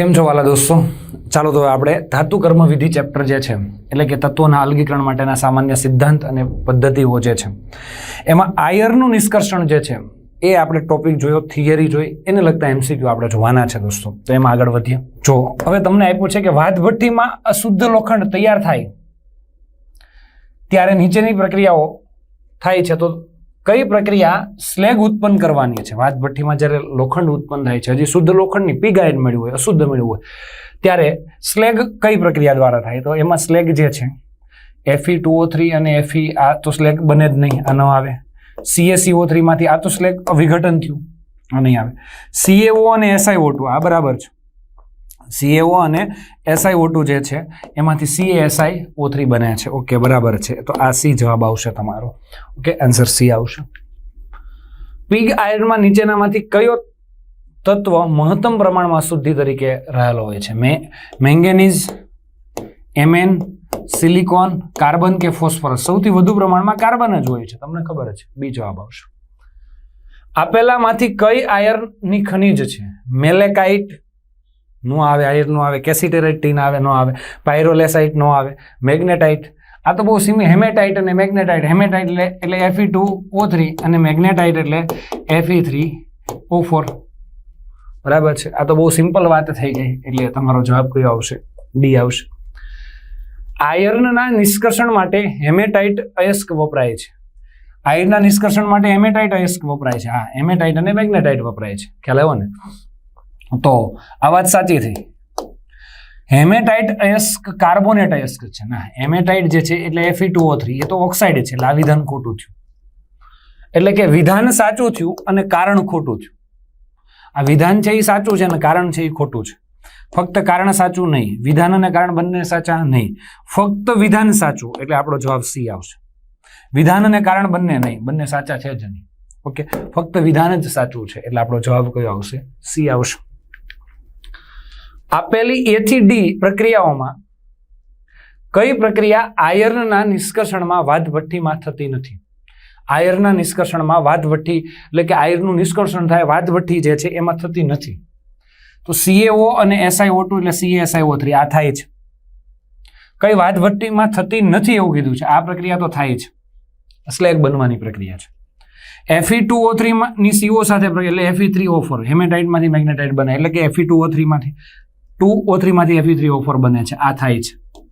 કેમ છો વાલા દોસ્તો? ચાલો તો આપણે ધાતુ કર્મ વિધિ ચેપ્ટર જે છે, એટલે કે તત્વોના અલગીકરણ માટેના સામાન્ય સિદ્ધાંત અને પદ્ધતિઓ જે છે, એમાં આયરનું નિષ્કર્ષણ જે છે, એ આપણે ટોપિક જોયો થિયરી જોઈ, એને લગતા એમસીક્યુ આપણે જોવાના છે દોસ્તો. તો એમાં આગળ વધીએ. જો, હવે તમને આપ્યું છે કે વાતભઠ્ઠીમાં અશુદ્ધ લોખંડ તૈયાર થાય, ત્યારે નીચેની પ્રક્રિયાઓ થાય છે, તો કઈ પ્રક્રિયા સ્લેગ ઉત્પન્ન કરવાની છે? વાત ભઠ્ઠીમાં જ્યારે લોખંડ ઉત્પન્ન થાય છે, હજી શુદ્ધ લોખંડની પીગાયન મળ્યું હોય, અશુદ્ધ મળ્યું હોય, ત્યારે સ્લેગ કઈ પ્રક્રિયા દ્વારા થાય? તો એમાં સ્લેગ જે છે F E two O three અને એફઈ આ તો સ્લેગ બને જ નહીં, આ ન આવે. સીએસીઓ થ્રીમાંથી આ તો સ્લેગ વિઘટન થયું, આ નહીં આવે. સીએઓ અને એસઆઈઓ ટુ આ બરાબર છે. સીએઓ અને એસઆઈ ટુ જે છે, એમાંથી સીએસઆઈ ઓ થ્રી બને છે. ઓકે બરાબર છે. તો આ સી જવાબ આવશે તમારો. ઓકે આન્સર સી આવશે. પીગ આયર્નમાં નીચેનામાંથી કયો તત્વ મહત્તમ પ્રમાણમાં શુદ્ધિ તરીકે રહેલો હોય છે? મે મેંગેનીઝ એમએન સિલિકોન કાર્બન કે ફોસ્ફરસ સૌથી વધુ પ્રમાણમાં કાર્બન જ હોય છે. તમને ખબર છે. બી જવાબ આવશે. આપેલામાંથી કઈ આયર્નની ખનિજ છે? મેલેકાઇટ નો આવે આયર્ન નો આવે કેસિટેરાઇટ ટીન આવે, નો આવે, પાયરોલેસાઇટ નો આવે, મેગ્નેટાઇટ. આ તો બહુ સિમી હેમેટાઇટ અને મેગ્નેટાઇટ. હેમેટાઇટ એટલે એટલે F E two O three અને મેગ્નેટાઇટ એટલે F E three O four બરાબર છે? આ તો બહુ સિમ્પલ વાત થઈ ગઈ, એટલે તમારો જવાબ કયો આવશે? ડી આવશે. આયર્નના નિષ્કર્ષણ માટે હેમેટાઇટ અયસ્ક વપરાય છે. આયર્નના નિષ્કર્ષણ માટે હેમેટાઇટ અયસ્ક વપરાય છે. હા, હેમેટાઇટ અને મેગ્નેટાઇટ વપરાય છે. ખ્યાલ આવ્યો ને? તો આ વાત સાચી થઈ. હેમેટાઇટ અયસ્ક કાર્બોનેટ અયસ્ક છે. ના, હેમેટાઇટ જે છે એટલે એફઈ ટુ થ્રી એ તો ઓક્સાઇડ છે લા વિધાન ખોટું થયું. એટલે કે વિધાન સાચું થયું અને કારણ ખોટું થયું. આ વિધાન છે એ સાચું છે અને કારણ છે એ ખોટું છે. ફક્ત કારણ સાચું નહીં, વિધાન અને કારણ બંને સાચા નહીં. ફક્ત વિધાન સાચું, એટલે આપણો જવાબ સી આવશે. વિધાન અને કારણ બંને નહીં, બંને સાચા છે જ નહીં. ઓકે? ફક્ત વિધાન જ સાચું છે, એટલે આપણો જવાબ કયો આવશે? સી આવશે. આપેલી એ થી ડી પ્રક્રિયાઓમાં કઈ પ્રક્રિયા આયર્નના નિષ્કર્ષણમાં વાદભઠ્ઠીમાં થતી નથી? આયર્નના નિષ્કર્ષણમાં વાદભઠ્ઠી એટલે કે આયર્નનું નિષ્કર્ષણ થાય વાદભઠ્ઠી જે છે એમાં થતી નથી. તો સીએઓ અને એસઆઈઓ ટુ એટલે સીએસઆઈઓ થ્રી આ થાય છે કઈ વાદભઠ્ઠીમાં થતી નથી એવું કીધું છે? આ પ્રક્રિયા તો થાય છે સ્લેગ બનવાની પ્રક્રિયા છે. એફઈ ટુ ઓ થ્રીની સીઓ સાથે એટલે F E three O four હેમેટાઇટમાંથી magnetite બને એટલે કે એફઈ ટુ ઓ થ્રીમાંથી ટુ ઓ થ્રીમાંથી એફઈ થ્રી ઓ ફોર બને છે. આ થાય છે.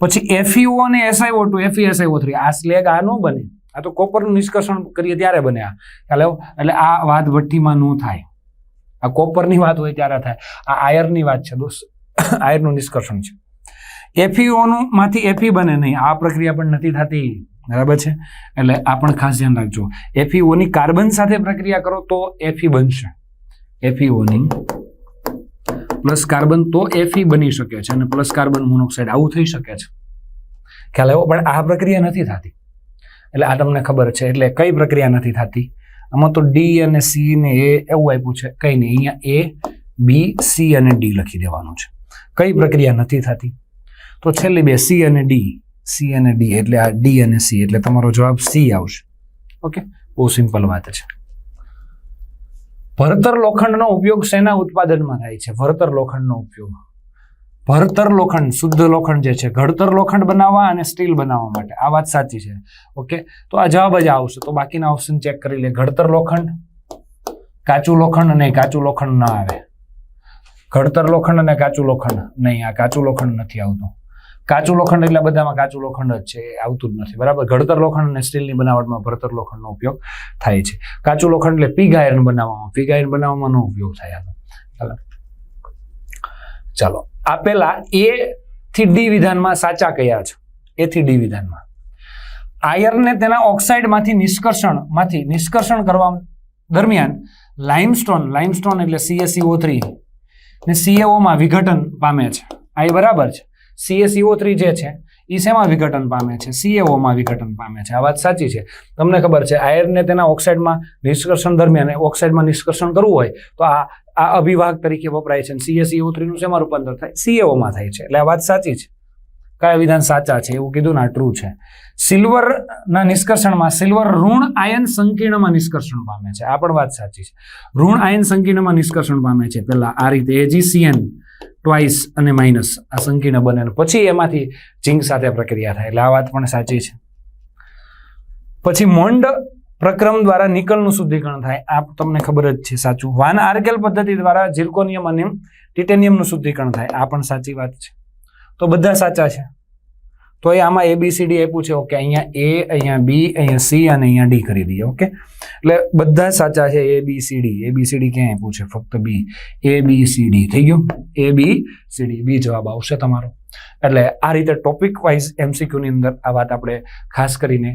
પછી એફઈઓ અને S I O two F E S I O three, આ સ્લેગ આ ન બને. આ તો કોપરનું નિષ્કર્ષણ કરીએ ત્યારે બને આ. ખ્યાલ એટલે આ વાત ભઠ્ઠીમાં ન થાય. આ કોપરની વાત હોય ત્યારે થાય. આ આયરની વાત છે દોસ્ત. આયરનું નિષ્કર્ષણ છે. એફઈઓનું માંથી એફી બને નહીં. આ પ્રક્રિયા પણ નથી થતી. બરાબર છે? એટલે આ પણ ખાસ ધ્યાન રાખજો. એફઈઓની કાર્બન સાથે પ્રક્રિયા કરો તો એફી બનશે. એફઈઓની પ્લસ કાર્બન તો એફી બની શકે છે અને પ્લસ કાર્બન મોનોક્સાઇડ આવું થઈ શકે છે. ખ્યાલ આવ્યો? પણ આ પ્રક્રિયા નથી થતી. એટલે આ તમને ખબર છે. એટલે કઈ પ્રક્રિયા નથી થતી? આમાં તો ડી અને સી ને એ એવું આપ્યું છે. કઈ નહીં, અહીંયા એ બી સી અને ડી લખી દેવાનું છે. કઈ પ્રક્રિયા નથી થતી? તો છેલ્લી બે સી અને ડી સી અને ડી એટલે આ ડી અને સી એટલે તમારો જવાબ સી આવશે. ઓકે? બહુ સિમ્પલ વાત છે. ભરતર લોખંડનો ઉપયોગ શેના ઉત્પાદનમાં થાય છે? ભરતર લોખંડનો ઉપયોગ. ભરતર લોખંડ, શુદ્ધ લોખંડ જે છે, ઘડતર લોખંડ બનાવવા અને સ્ટીલ બનાવવા માટે. આ વાત સાચી છે. ઓકે? તો આ જવાબ જ આવશે. તો બાકીના ઓપ્શન ચેક કરી લે. ઘડતર લોખંડ, કાચું લોખંડ નહીં કાચું લોખંડ ના આવે. ઘડતર લોખંડ અને કાચું લોખંડ. નહીં, આ કાચું લોખંડ નથી આવતું. કાચું લોખંડ એટલે બધામાં કાચું લોખંડ જ છે આવતું જ નથી. બરાબર? ઘડતર લોખંડ અને સ્ટીલની બનાવટમાં ભરતર લોખંડનો ઉપયોગ થાય છે. કાચું લોખંડ એટલે પીગ આયર્ન બનાવવામાં. પીગ આયર્ન બનાવવામાં ઉપયોગ થાય આનો. ચાલો. આ આપેલા એ થી ડી વિધાનમાં સાચા કયા છે? એ થી ડી વિધાનમાં. આયર્નને તેના ઓક્સાઇડમાંથી નિષ્કર્ષણમાંથી નિષ્કર્ષણ કરવા દરમિયાન લાઇમસ્ટોન લાઇમસ્ટોન એટલે સીએસીઓ થ્રી ને સીએઓમાં વિઘટન પામે છે. આ એ બરાબર છે? સીએસીઓ થ્રી જે છે એ શેમાં વિઘટન પામે છે? સીએઓમાં વિઘટન પામે છે. આ વાત સાચી છે. તમને ખબર છે આયર્નને તેના ઓક્સાઇડમાં નિષ્કર્ષણ દરમિયાન ઓક્સાઇડમાં નિષ્કર્ષણ કરવું હોય, તો આ આ અભિવાહક તરીકે વપરાય છે. સીએસીઓ થ્રીનું શેમાં રૂપાંતર થાય? સીએઓમાં થાય છે. એટલે આ વાત સાચી છે. કયા વિધાન સાચા છે? એવું કીધું ને ટ્રુ છે. સિલ્વરના નિષ્કર્ષણમાં સિલ્વર ઋણ આયન સંકીર્ણમાં નિષ્કર્ષણ પામે છે. આ પણ વાત સાચી છે. ઋણ આયન સંકીર્ણમાં નિષ્કર્ષણ પામે છે. પહેલા આ રીતે એજીસીએન ટ્વાઇસ અને માઇનસ આ સંકીર્ણ બને પછી એમાંથી ઝીંક સાથે પ્રક્રિયા થાય. એટલે આ વાત પણ સાચી છે. પછી મોન્ડ પ્રક્રમ દ્વારા નિકલનું શુદ્ધિકરણ થાય. આ તમને ખબર જ છે સાચું. વાન આર્કેલ પદ્ધતિ દ્વારા ઝિર્કોનિયમ અને ટિટેનિયમનું શુદ્ધિકરણ થાય. આ પણ સાચી વાત છે. તો બધા સાચા છે. તો એ આમાં એબીસીડી આપ્યું છે ઓકે, અહીંયા એ અહીંયા બી અહીંયા સી અને અહીંયા ડી કરી દઈએ, ઓકે? એટલે બધા સાચા છે A B C D A B C D ક્યાં આપ્યું છે ફક્ત બી એ બી સી ડી થઈ ગયું? એ બી સી ડી બી જવાબ આવશે તમારો. એટલે આ રીતે ટોપિક વાઇઝ એમસીક્યુની અંદર આ વાત આપણે ખાસ કરીને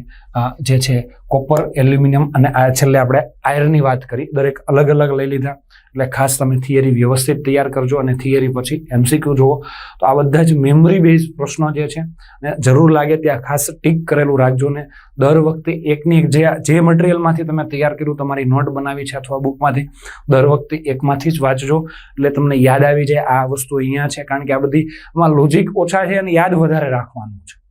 જે છે કોપર એલ્યુમિનિયમ અને આ છેલ્લે આપણે આયરનની વાત કરી. દરેક અલગ અલગ લઈ લીધા. એટલે ખાસ તમે થિયરી વ્યવસ્થિત તૈયાર કરજો અને થિયરી પછી એમસીક્યુ જુઓ. તો આ બધા જ મેમરી બેઝ પ્રશ્નો જે છે અને જરૂર લાગે ત્યાં ખાસ ટીક કરેલું રાખજો ને. દર વખતે એકની એક જે જે મટીરિયલમાંથી તમે તૈયાર કર્યું, તમારી નોટ બનાવી છે અથવા બુકમાંથી દર વખતે એકમાંથી જ વાંચજો. એટલે તમને યાદ આવી જાય આ વસ્તુ અહીંયા છે, કારણ કે આ બધી આમાં ટોપિક ઓછા છે અને યાદ વધારે રાખવાનું છે.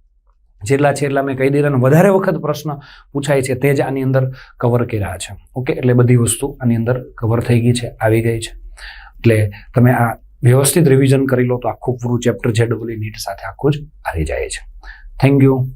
જેટલા છે એટલા મેં કહી દીધા અને વધારે વખત પ્રશ્ન પૂછાય છે તે જ આની અંદર કવર કર્યા છે. ઓકે? એટલે બધી વસ્તુ આની અંદર કવર થઈ ગઈ છે, આવી ગઈ છે. એટલે તમે આ વ્યવસ્થિત રિવિઝન કરી લો તો આખું પૂરું ચેપ્ટર જે ડબલ નીટ સાથે આખું જ આવી જાય છે. Thank you